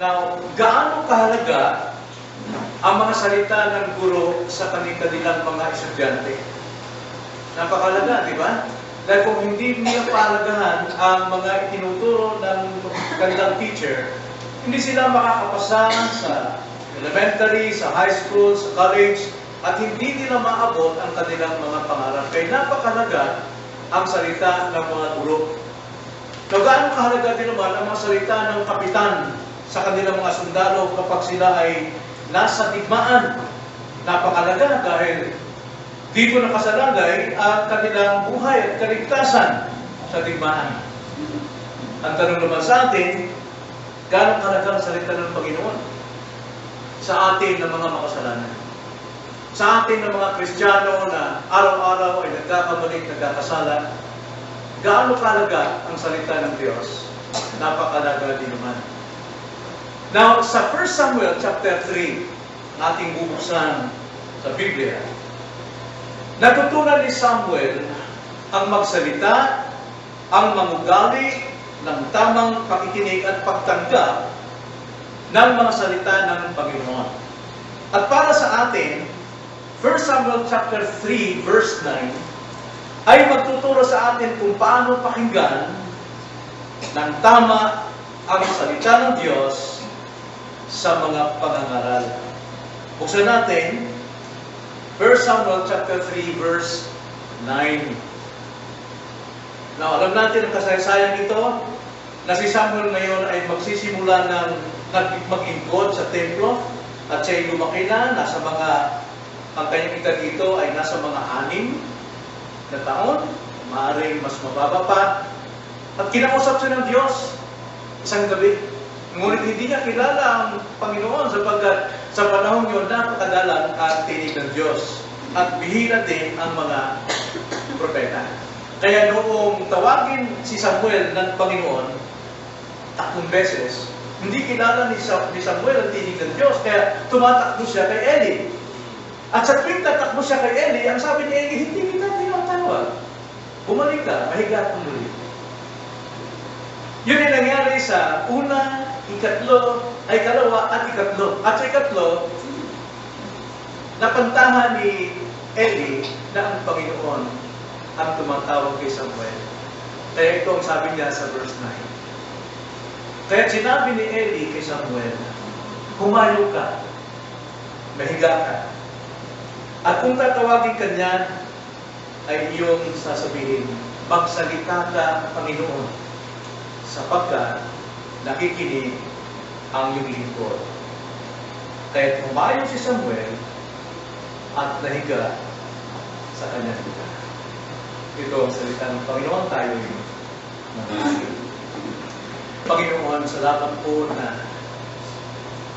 Now, gaano kahalaga ang mga salita ng guro sa kanilang mga estudyante? Napakalaga, di ba? Dahil kung hindi niya pahalagahan ang mga itinuturo ng kanilang teacher, hindi sila makakapasa sa elementary, sa high school, sa college, at hindi nila maabot ang kanilang mga pangarap. Kaya napakalaga ang salita ng mga guro. Now, gaano kahalaga din naman ang mga salita ng kapitan sa kanilang mga sundalo kapag sila ay nasa digmaan. Napakalaga dahil dito nakasalalay ang kanilang buhay at kaligtasan sa digmaan. Ang tanong naman sa atin, gaano kahalaga ang salita ng Panginoon sa atin ng mga makasalanan? Sa atin ng mga Kristiyano na araw-araw ay nagkakamali, nagkakasala, gaano kahalaga ang salita ng Diyos? Napakalaga din naman. Now, sa 1 Samuel chapter 3, ating bubuksan sa Biblia, natutunan ni Samuel ang magsalita, ang mangugali ng tamang pakikinig at pagtanggap ng mga salita ng Panginoon. At para sa atin, 1 Samuel chapter 3 verse 9 ay magtuturo sa atin kung paano pakinggan ng tama ang salita ng Diyos sa mga pangangaral. Buksan natin 1 Samuel chapter 3 verse 9. Now, alam natin ang kasaysayan nito na si Samuel ngayon ay magsisimula ng mag-ingkod sa templo at siya ay lumaki na, nasa mga, ang kanyang edad dito ay nasa mga anim na taon, maaaring mas mababa pa. At kinausap siya ng Diyos isang gabi. Ngunit hindi niya kilala ang Panginoon sapagkat sa panahon yun, napakadalang ang tinig ng Diyos. At bihira din ang mga propeta. Kaya noong tawagin si Samuel ng Panginoon, tatlong beses, hindi kilala ni Samuel ang tinig ng Diyos, kaya tumatakbo siya kay Eli. At sa tuwing tatakbo siya kay Eli, ang sabi ni Eli, hindi kita tinatawag. Bumalik ka, mahiga kang muli. Yun ay nangyari sa una, ikatlo, ay kalawa, at ikatlo. At sa ikatlo, napantahan ni Eli na ang Panginoon ang tumatawag kay Samuel. Kaya ito ang sabi niya sa verse 9. Kaya sinabi ni Eli kay Samuel, humayo ka, mahiga ka. At kung tatawagin ka niyan, ay iyong sasabihin, magsalita ka, Panginoon, sapagkat nakikinig ang iyong lingkod. Kaya humayo si Samuel at nahiga sa kanyang lugar. Ito ang salita ng Panginoon tayo yung. Panginoon, salamat po na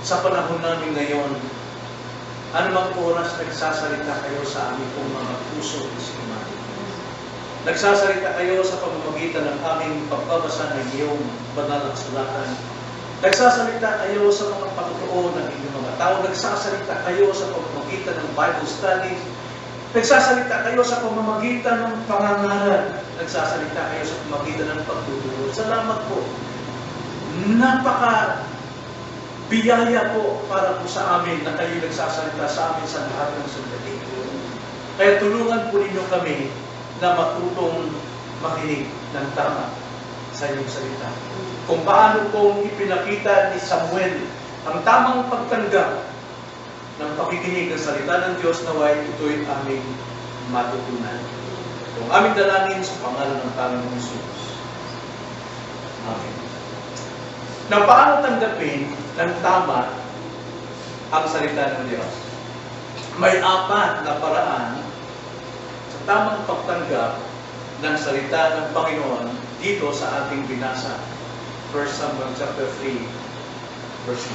sa panahon namin ngayon, anumang oras nagsasalita kayo sa aming pong mga puso isipan. Nagsasalita kayo sa pamamagitan ng aming pagbabasa ng iyong banal na kasulatan. Nagsasalita kayo sa mga pagtuon ng inyong mga tao. Nagsasalita kayo sa pamamagitan ng Bible studies. Nagsasalita kayo sa pamamagitan ng pangangaral. Nagsasalita kayo sa pamamagitan ng pagtuturo. Salamat po. Napaka biyaya po para po sa amin na kayo nagsasalita sa amin sa lahat ng sandali. Kaya tulungan po ninyo kami na matutong makinig ng tama sa inyong salita. Kung paano pong ipinakita ni Samuel ang tamang pagtanggap ng pakikinig ng salita ng Diyos na way ito'y aming matutunan. Kung aming dalangin sa pangalan ng Panginoong Jesus. Amen. Na paano tanggapin ng tama ang salita ng Diyos? May apat na paraan tamang pagtanggap ng salita ng Panginoon dito sa ating binasa. 1 Samuel chapter 3, verse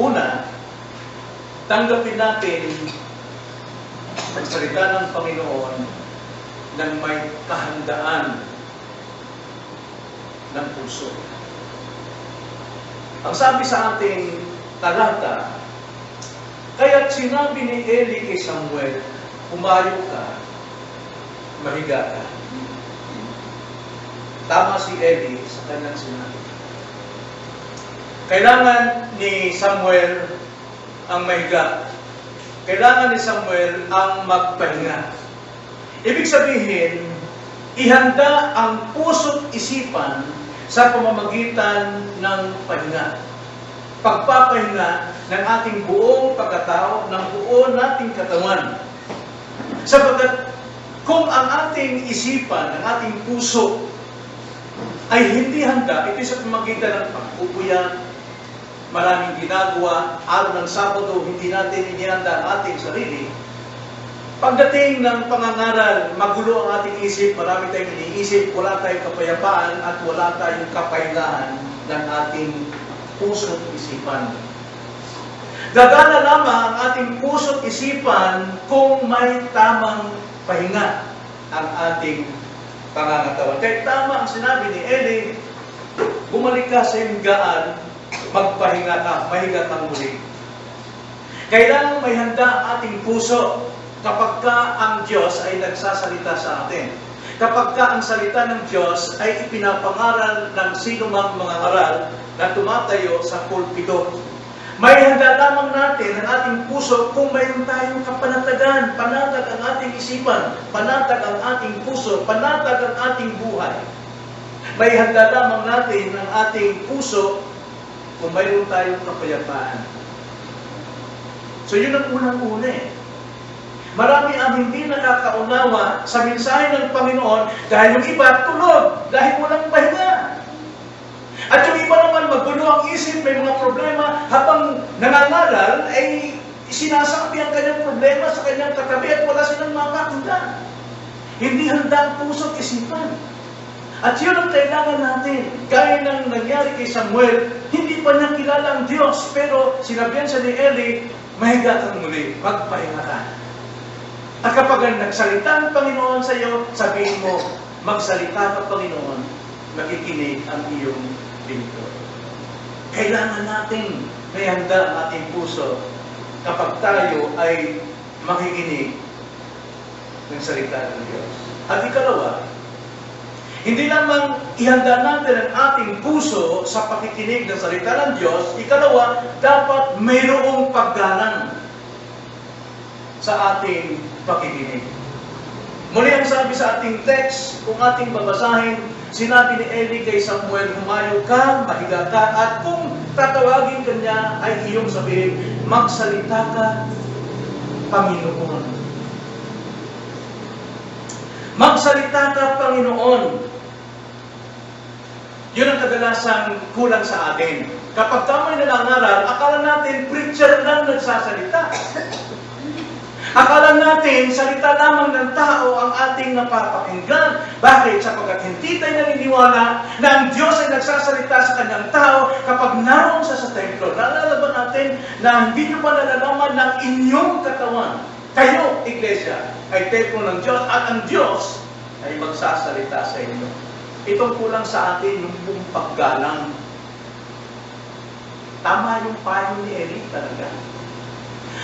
1. Una, tanggapin natin ang salita ng Panginoon ng may kahandaan ng puso. Ang sabi sa ating talata, kaya't sinabi ni Eli kay Samuel, umayo ka, mahiga ka. Tama si Eli sa kanyang sinabi. Kailangan ni Samuel ang mahiga. Kailangan ni Samuel ang magpahinga. Ibig sabihin, ihanda ang puso't isipan sa pamamagitan ng pahinga. Pagpapahinga ng ating buong pagkatao, ng buo nating katawan. Sapagkat kung ang ating isipan, ang ating puso ay hindi handa, ito sa pamagitan ng pagpupuyat, maraming ginagawa, araw ng Sabado, hindi natin inihanda ang ating sarili. Pagdating ng pangangaral, magulo ang ating isip, marami tayong iniisip, wala tayong kapayapaan at wala tayong kapahingahan ng ating puso at isipan. Gagana lamang ang ating puso at isipan kung may tamang pahinga ang ating pangangatawan. Kaya tama ang sinabi ni Eli, bumalik ka sa hinggaan, magpahinga ka, mahiga kang muli. Kailangan may handa ating puso kapag ka ang Diyos ay nagsasalita sa atin. Kapag ka ang salita ng Diyos ay ipinapangaral ng sino mang mga aral na tumatayo sa pulpito. May handa lamang natin ang ating puso kung mayroon tayong kapanatagan, panatag ang ating isipan, panatag ang ating puso, panatag ang ating buhay. May handa lamang natin ang ating puso kung mayroon tayong kapayapaan. So yun ang unang-una eh. Marami ang hindi nakakaunawa sa mensahe ng Panginoon dahil yung iba tulog, dahil walang pahinga. At yung iba naman magulo ang isip, may mga problema, habang nangangaral, ay sinasabi ang kanyang problema sa kanyang katabi at wala silang makakunda. Hindi handa ang puso at isipan. At yun ang kailangan natin. Gaya ng nangyari kay Samuel, hindi pa niya kilala ang Diyos, pero sinabihan siya ni Eli, mahiga kang muli, magpahinga ka. At kapag nagsalita ang Panginoon sa iyo, sabihin mo, magsalita ka Panginoon, makikinig ang iyong pinto. Kailangan natin may ang ating puso kapag tayo ay makikinig ng salita ng Diyos. At ikalawa, hindi lamang ihanda natin ang ating puso sa pakikinig ng salita ng Diyos, ikalawa, dapat mayroong paggalang sa ating pakikinig. Muli ang sabi sa ating text, kung ating babasahin, sinabi ni Eli kay Samuel, humayo ka, mahiga ka, at kung tatawagin ka niya, ay iyong sabihin, magsalita ka, Panginoon. Magsalita ka, Panginoon. Yun ang kadalasang kulang sa atin. Kapag kami nalangaral, akala natin preacher lang nagsasalita. Akala natin, salita lamang ng tao ang ating napapakinggan. Bakit? Sapagkat hindi tayo naniniwala na ang Diyos ay nagsasalita sa kanyang tao kapag naroon siya sa templo. Naalala ba natin na hindi nyo pa nalalaman ng inyong katawan? Kayo, Iglesia, ay templo ng Diyos at ang Diyos ay magsasalita sa inyo. Itong kulang sa atin yung buong paggalang. Tama yung payo ni Eli talaga.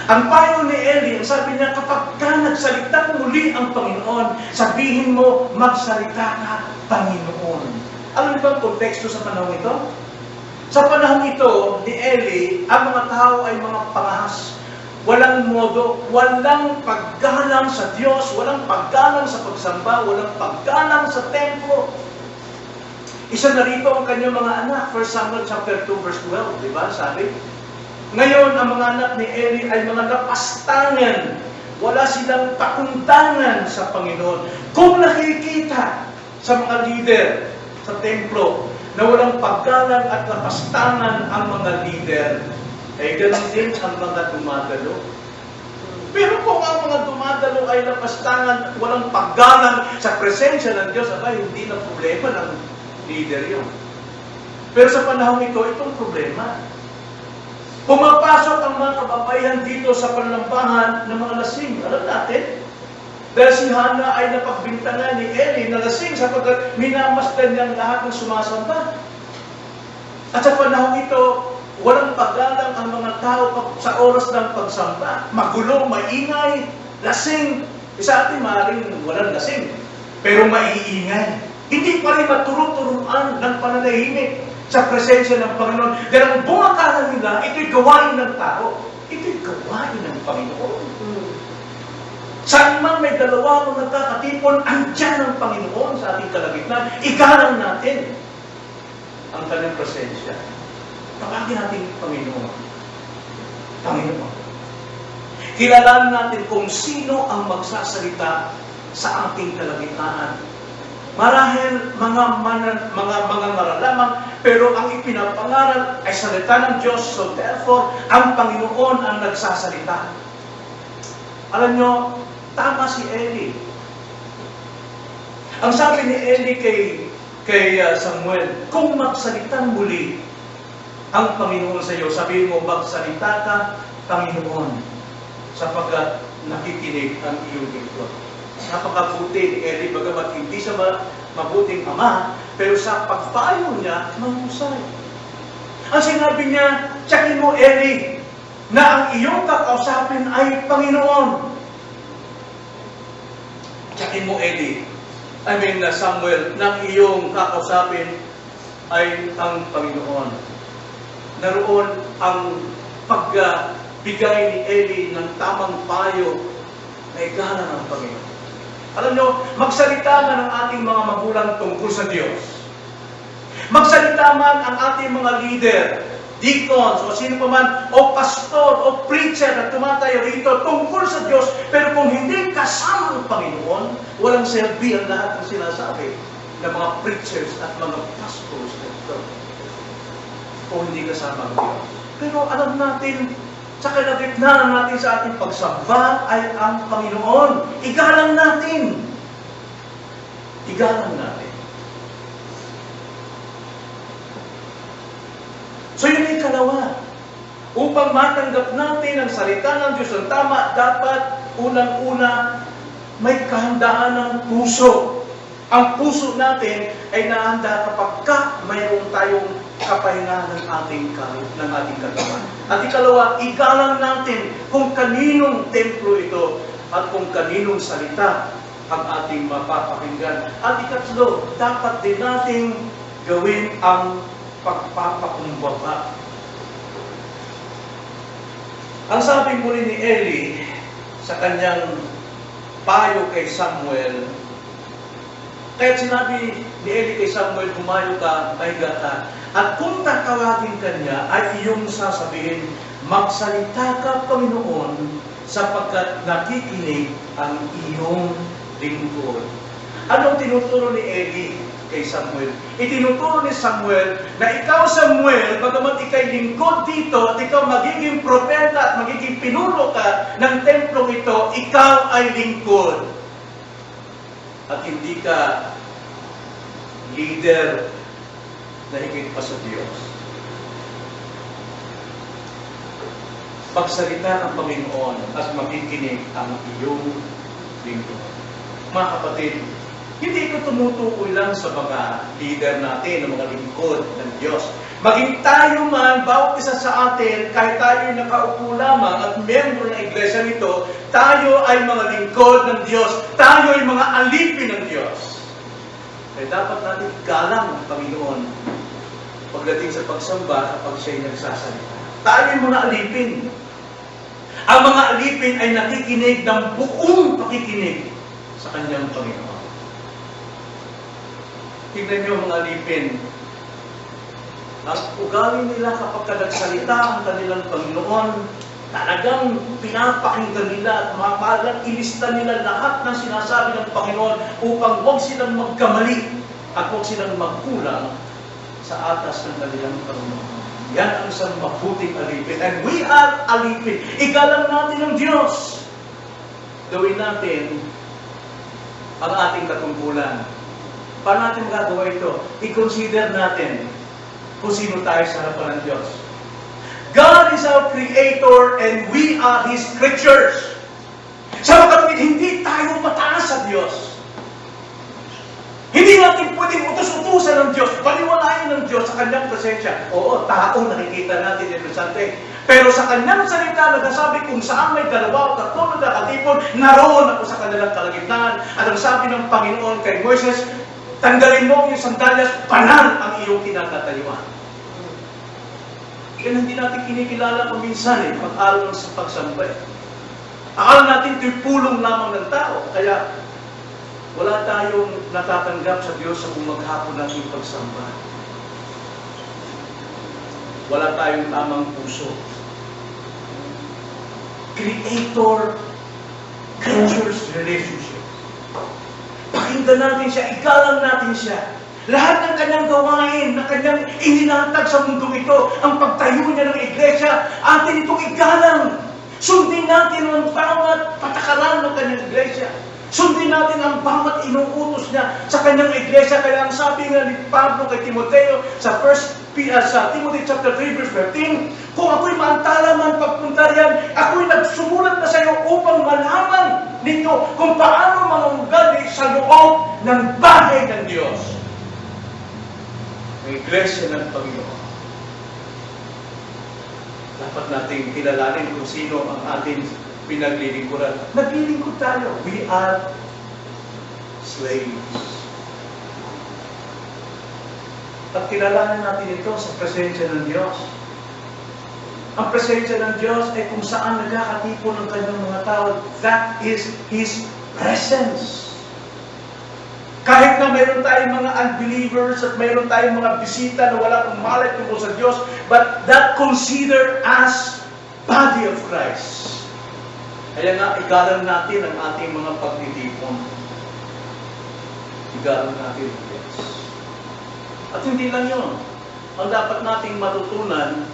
Ang payo ni Eli, sabi niya, kapag ka nagsalita muli ang Panginoon, sabihin mo, magsalita ka, Panginoon. Alam niyo ba ang konteksto sa panahon ito? Sa panahon ito ni Eli, ang mga tao ay mga pangahas. Walang modo, walang paggalang sa Diyos, walang paggalang sa pagsamba, walang paggalang sa templo. Isa na rito ang kanyang mga anak, 1 Samuel chapter 2 verse 12, di ba? Sabi, ngayon, ang mga anak ni Eli ay mga napastangan. Wala silang pakundangan sa Panginoon. Kung nakikita sa mga leader sa templo na walang paggalang at napastangan ang mga leader, ay ganun din ang mga dumadalo. Pero kung ang mga dumadalo ay napastangan at walang paggalang sa presensya ng Diyos, aba, hindi na problema ng leader yun. Pero sa panahon ito, itong problema. Pumapasok ang mga kababaihan dito sa panlambahan ng mga lasing. Alam natin, dahil si Hana ay napagbintangan ni Eli na lasing sapagkat minamasdan niya ang lahat ng sumasamba. At sa panahon ito, walang paggalang ang mga tao sa oras ng pagsamba. Magulo, maingay, lasing. Isa atin maaaring walang lasing, pero maiingay. Hindi pa rin maturo-turuan ng pananahimik sa presensya ng Panginoon. Dahil ang bunga kalugdan-lugdan, ito'y gawain ng tao. Ito'y gawain ng Panginoon. Saan man may dalawa mo nagkakatipon, andyan ang Panginoon sa ating kalagitnaan. Igalang natin ang kanyang presensya. Tawagin natin Panginoon. Panginoon. Kilalanin natin kung sino ang magsasalita sa ating kalagitnaan. Marahil mga mana, mga mga maralamang, pero ang ipinapangaral ay salita ng Diyos. So therefore, ang Panginoon ang nagsasalita. Alam nyo, tama si Eli. Ang sabi ni Eli kay, kay uh, Samuel, kung magsalitang muli ang Panginoon sa iyo, sabihin mo, magsalita ka, Panginoon, sapagkat nakikinig ang iyong lingkod. Napakabuti ni Eli, bagamat hindi siya ma- mabuting ama, pero sa pagpayo niya, mahusay. Ang sinabi niya, tsakin mo, Eli, na ang iyong kakausapin ay Panginoon. Tsakin mo, Eli, I mean, na Samuel, na ang iyong kakausapin ay ang Panginoon. Naroon ang pagbigay ni Eli ng tamang payo na igala ng Panginoon. Alam nyo, magsalita man ang ating mga magulang tungkol sa Diyos. Magsalita man ang ating mga leader, deacons, o sino pa man, o pastor, o preacher na tumatayo rito tungkol sa Diyos, pero kung hindi kasama ang Panginoon, walang serbi ang lahat ng sinasabi ng mga preachers at mga pastors dito. O hindi kasama ang Diyos. Pero alam natin, sa kalagitnaan natin sa ating pagsamba ay ang Panginoon. Igalang natin. Igalang natin. So yun ay kalawa. Upang matanggap natin ang salita ng Diyos ng tama, dapat unang-una may kahandaan ng puso. Ang puso natin ay nahanda kapag ka mayroon tayong kapahingahan ng ating kalit, ng ating katawan. At ikalawa, igalang natin kung kaninong templo ito at kung kaninong salita ang ating mapapakinggan. At ikatlo, dapat din nating gawin ang pagpapakumbaba. Ang sabi muli ni Eli sa kanyang payo kay Samuel, kaya sinabi ni Eli kay Samuel, humayo ka, mahiga ka. At kung tatawagin ka niya, ay iyong sasabihin, magsalita ka, Panginoon, sapagkat nakikinig ang iyong lingkod. Anong tinuturo ni Eli kay Samuel? Itinuturo ni Samuel na ikaw, Samuel, bagamat ikay lingkod dito at ikaw magiging propeta at magiging pinuno ka ng templong ito, ikaw ay lingkod at hindi ka leader na higit pa sa Diyos. Pagsalita ng Panginoon at makikinig ang iyong lingkod. Mga kapatid, hindi ito tumutukoy lang sa mga leader natin, ng mga lingkod ng Diyos. Maging tayo man, bawat isa sa atin, kahit tayo nakaupo lamang at miyembro ng iglesia nito, tayo ay mga lingkod ng Diyos. Tayo ay mga alipin ng Diyos. Kaya dapat natin galang ang Panginoon pagdating sa pagsamba kapag siya'y nagsasalita. Tayo ay mga alipin. Ang mga alipin ay nakikinig ng buong pakikinig sa kanyang Panginoon. Tignan niyo mga alipin, ang ugali nila kapag nagsalita ang kanilang Panginoon, talagang pinapakinggan nila at mapalang ilista nila lahat ng sinasabi ng Panginoon upang huwag silang magkamali at huwag silang magkulang sa atas ng kanilang Panginoon. Yan ang isang mabuting alipin. And we are alipin. Igalang natin ang Diyos. Gawin natin ang ating katungkulan. Paano natin magagawa ito? I-consider natin kung sino tayo sa harapan ng Diyos. God is our Creator and we are His creatures. Sa mga kapatid, hindi tayo mataas sa Diyos. Hindi natin pwedeng utos-utusan ng Diyos, baliwalain ng Diyos sa kanyang presensya. Oo, tao nakikita natin yung presente. Pero sa kanyang salita, nagsasabi kung saan may dalawa o tatlo na nakatipon, naroon ako sa kanilang kalagitnaan. At ang sabi ng Panginoon kay Moises, tanggalin mo ang iyong sandalyas, banal ang iyong kinakatayuan. Yan hindi natin kinikilala kung eh, pag-aral sa pagsamba eh. Akala natin ito'y pulong lamang ng tao. Kaya wala tayong natatanggap sa Diyos sa kung maghapon natin pagsamba. Wala tayong tamang puso. Creator-creatures relationship. Pakinggan natin siya, igalang natin siya. Lahat ng kanyang gawain na kanyang ininatag sa mundong ito, ang pagtayo niya ng iglesia, atin itong igalang. Sundin natin ang bawat patakaran ng kanyang iglesia. Sundin natin ang bawat inuutos niya sa kanyang iglesia. Kaya ang sabi nga ni Pablo kay Timoteo sa 1 P- uh, sa Timothy chapter 3 verse 13, kung ako'y maantala man pagpunta riyan, ako'y nagsumulat na sa iyo upang malaman ninyo kung paano mga ugali sa loob ng bahay ng Diyos. Ang iglesia ng Panginoon. Dapat nating kilalanin kung sino ang ating pinaglilingkuran. Naglilingkod tayo. We are slaves. At kilalanin natin ito sa presensya ng Diyos. Ang presensya ng Diyos ay kung saan nagkakatipon ng kanyang mga tao. That is His presence. Kahit na mayroon tayong mga unbelievers at mayroon tayong mga bisita na wala kong malay tungkol sa Diyos, but that consider as body of Christ. Kaya nga, igalang natin ang ating mga pagtitipon. Igalang natin ang Diyos. At hindi lang yun. Ang dapat nating matutunan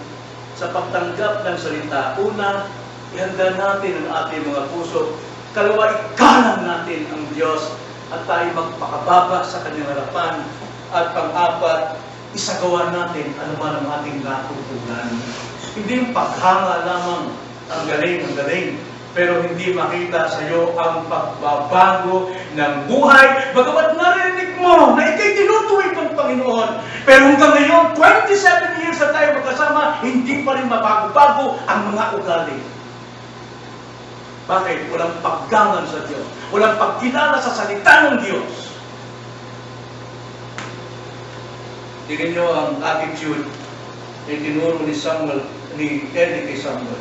sa pagtanggap ng salita, una, ihanda natin ang ating mga puso. Kalawa, ikalang natin ang Diyos at tayo magpakababa sa kanyang harapan. At pang-apat, isagawa natin ano man ang ating natutunan. Hindi yung paghanga lamang, ang galing, ang galing, pero hindi makita sa iyo ang pagbabago ng buhay. Bagamat narinig mo na ikay tinutuwid ng Panginoon. Pero hanggang ngayon, 27 years na tayo magkasama, hindi pa rin mabago-bago ang mga ugali. Bakit? Walang paggangan sa Diyos. Walang pagkilala sa salita ng Diyos. Tingnan nyo ang attitude na tinuro ni Samuel, ni Eli kay Samuel.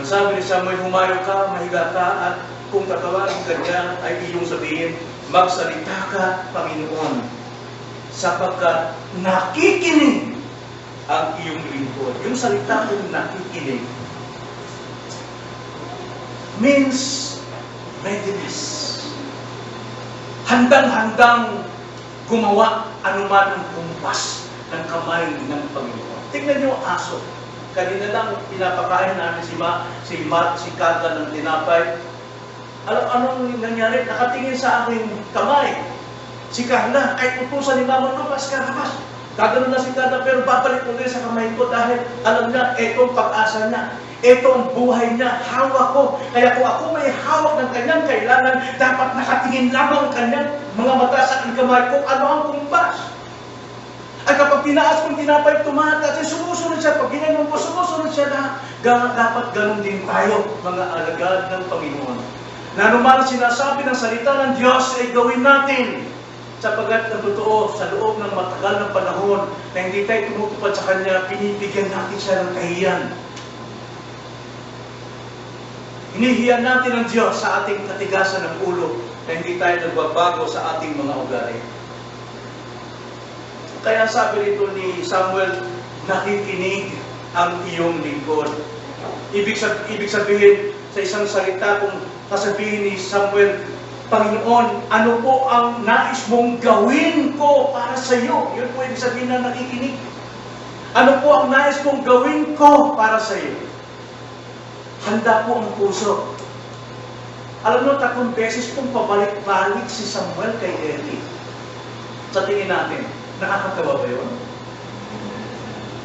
Ang sabi ni Samuel, humayo ka, mahiga ka, at kung tatawagin ka niya, ay iyong sabihin, magsalita ka, Panginoon, sapagkat nakikinig ang iyong lingkod. Yung salita kong nakikinig means readiness. Handang-handang gumawa anuman ang kumpas ng kamay ng Panginoon. Tingnan niyo ang aso. Kanina lang pinapakain namin si Ma, si Ma, si Kata ng tinapay. Alam anong nangyari? Nakatingin sa aking kamay. Si Carla, ay utusan ni Mama Lupas, Carabas. Gagano na si Carla, pero babalik ulit sa kamay ko dahil alam niya, etong pag-asa niya. Ito ang buhay niya, hawak ko. Kaya kung ako may hawak ng kanyang kailangan, dapat nakatingin lamang ang kanyang mga mata sa aking kamay kung ano ang kumpas. At kapag tinaas kong tinapay, tumataas, sumusunod siya. Pag ginanong ko, sumusunod siya na. Dapat ganun din tayo, mga alagad ng Panginoon. Na ang sinasabi ng salita ng Diyos ay gawin natin. Sapagat na totoo, sa loob ng matagal ng panahon na hindi tayo tumutupad sa Kanya, pinibigyan natin siya ng kahiyan. Hinihiyan natin ang Diyos sa ating katigasan ng ulo na hindi tayo nagbabago sa ating mga ugali. Kaya sabi rito ni Samuel, nakikinig ang iyong lingkod. Ibig, sab- ibig sabihin sa isang salita kung sasabihin ni Samuel, Panginoon, ano po ang nais mong gawin ko para sa iyo? Yun po ibig sabihin na nakikinig. Ano po ang nais mong gawin ko para sa iyo? Handa po ang puso. Alam mo, tatlong beses pong pabalik-balik si Samuel kay Eli. Sa tingin natin, nakakatawa ba yun?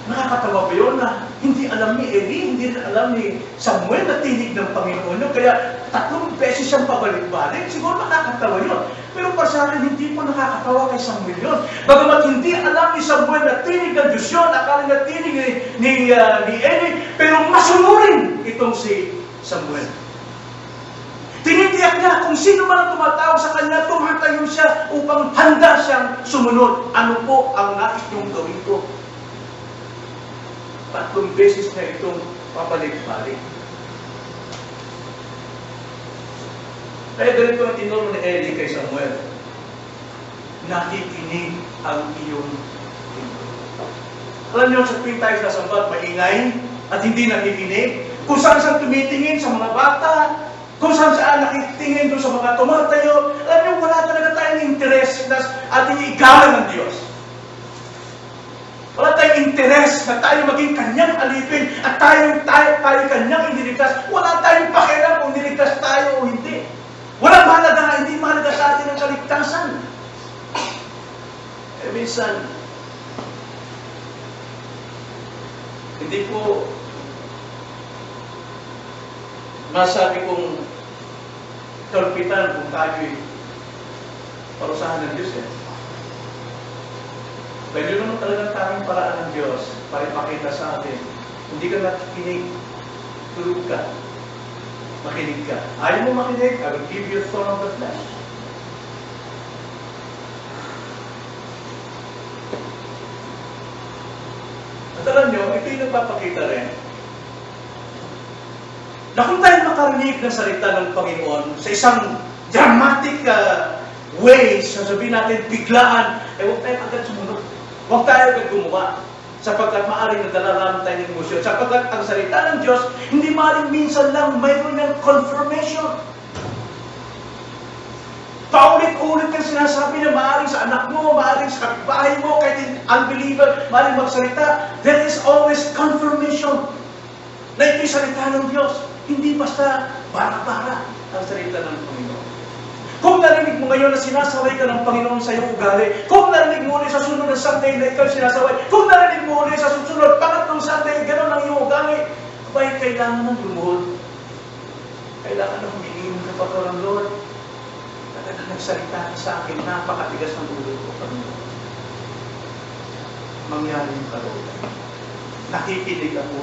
Nakakatawa ba yun na hindi alam ni Eli, hindi rin alam ni Samuel na tinig ng Panginoon yun. Kaya tatlong beses siyang pabalik-balik, siguro nakakatawa yun. Pero para sa akin, hindi po nakakatawa kay Samuel yun. Bagamat hindi alam ni Samuel na tinig ng Diyos yun, akala niya tinig ni, ni, ah, ni Eli, pero masunurin itong si Samuel. Tinitiyak niya kung sino man ang tumatawag sa kanya, tumatayo siya upang handa siyang sumunod. Ano po ang nais niyong gawin ko? Tatlong beses na itong papalik-balik. Kaya ganito ang tinuro ni Eli kay Samuel. Nakikinig ang iyong lingkod. Alam niyo, sa tuwing tayo sasambat, maingay at hindi nakikinig. Kung saan saan tumitingin sa mga bata, kung saan saan nakitingin doon sa mga tumatayo, alam niyo, wala talaga tayong interes na ating igalan ng Diyos. Wala tayong interes na tayo maging kanyang alipin at tayo, tayo, tayo kanyang iniligtas. Wala tayong pakialam kung niligtas tayo o hindi. Walang mahalaga, hindi mahalaga sa atin ang kaligtasan. Eh, minsan, hindi po masabi kong kalpitan kung tayo'y parusahan ng Diyos eh. Yun naman talagang tanging paraan ng Diyos para ipakita sa atin. Hindi ka nakikinig, tulog ka. Makinig ka. Ayaw mo makinig, I will give you a thorn of the flesh. At alam nyo, ito yung nagpapakita rin na kung tayo makarinig ng salita ng Panginoon sa isang dramatic uh, way, sasabihin natin biglaan, eh huwag tayo agad sumunod. Huwag tayo agad gumawa. Sapagkat maaaring nadalaraman tayo ng emosyon. Sapagkat ang salita ng Diyos, hindi maaaring minsan lang mayroon ng confirmation. Paulit-ulit kang sinasabi na maaaring sa anak mo, maaaring sa kapitbahay mo, kahit unbeliever, maaaring magsalita, there is always confirmation na ito'y salita ng Diyos. Hindi basta bara-bara ang salita ng Panginoon. Kung narinig mo ngayon na sinasaway ka ng Panginoon sa iyong ugali, kung narinig mo ulit sa sunod ng Sunday na ikaw sinasaway, kung narinig mo ulit sa susunod, pangatlong Sunday, gano'n ang iyong ugali, abay, kailangan ng lumuhod. Kailangan ng humingi ng kapaturan, Lord. Talaga nagsalita sa akin, napakatigas ng ulo ko, Panginoon. Mangyari yung kalooban. Nakikinig ako.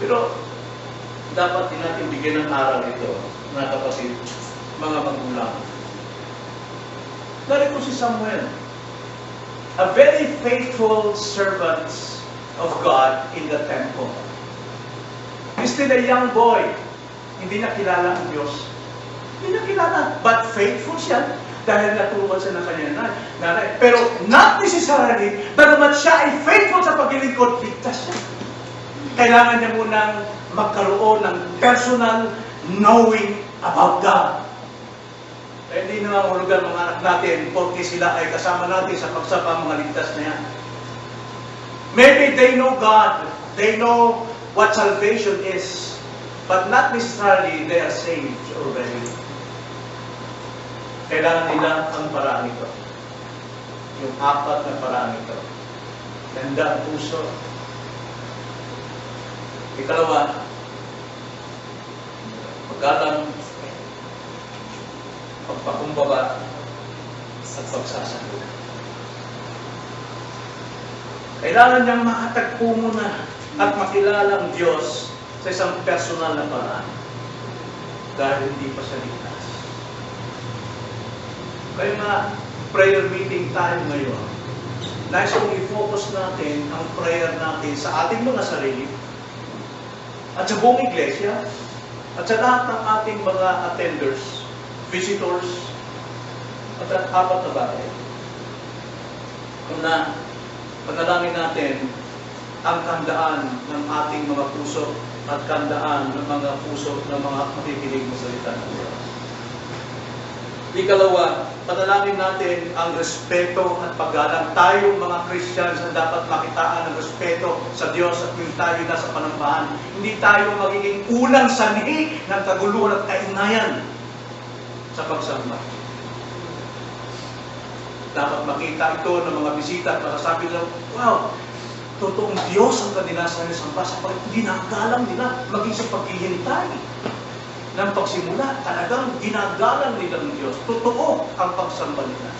Pero dapat din natin bigyan ng aral ito, mga kapatid, mga magulang. Narito si Samuel, a very faithful servant of God in the temple. He's still a young boy. Hindi na kilala ang Diyos. Hindi na kilala. But faithful siya dahil naturuan siya ng kanyang nanay. Pero not necessarily, bagamat siya ay faithful sa paglilingkod, ligtas siya kailangan niya munang magkaroon ng personal knowing about God. Eh, hindi nangangulugan mga anak natin porque sila ay kasama natin sa pagsapa mga ligtas na yan. Maybe they know God, they know what salvation is, but not necessarily they are saved already. Kailangan nila ang paraan ito. Yung apat na paraan ito. Ganda ang puso, Ikalawa, pagkalang pagpakumbaba at pagsasagot. Kailangan niyang makatagpo muna at makilala ang Diyos sa isang personal na paraan dahil hindi pa siya ligtas. Kaya nga, prayer meeting tayo ngayon. Nais kong i-focus natin ang prayer natin sa ating mga sarili, at sa buong iglesia, at sa lahat ng ating mga attenders, visitors, at ang apat na bagay. Una, panalangin natin ang kandaan ng ating mga puso at kandaan ng mga puso ng mga makikinig mo salita ng Diyos. Ikalawa, panalangin natin ang respeto at paggalang. Tayong mga Christians na dapat makitaan ng respeto sa Diyos at yung tayo nasa panambahan. Hindi tayo magiging unang sanhi ng kaguluhan at kainayan sa pagsamba. Dapat makita ito ng mga bisita at makasabi nila, wow, totoong Diyos ang kadinasan ng samba sa pag ginagalang nila maging sa paghihintay ng pagsimula, talagang ginagalang nila ng Diyos. Totoo ang pagsamba nila.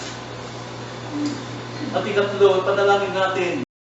At ikatlo, panalangin natin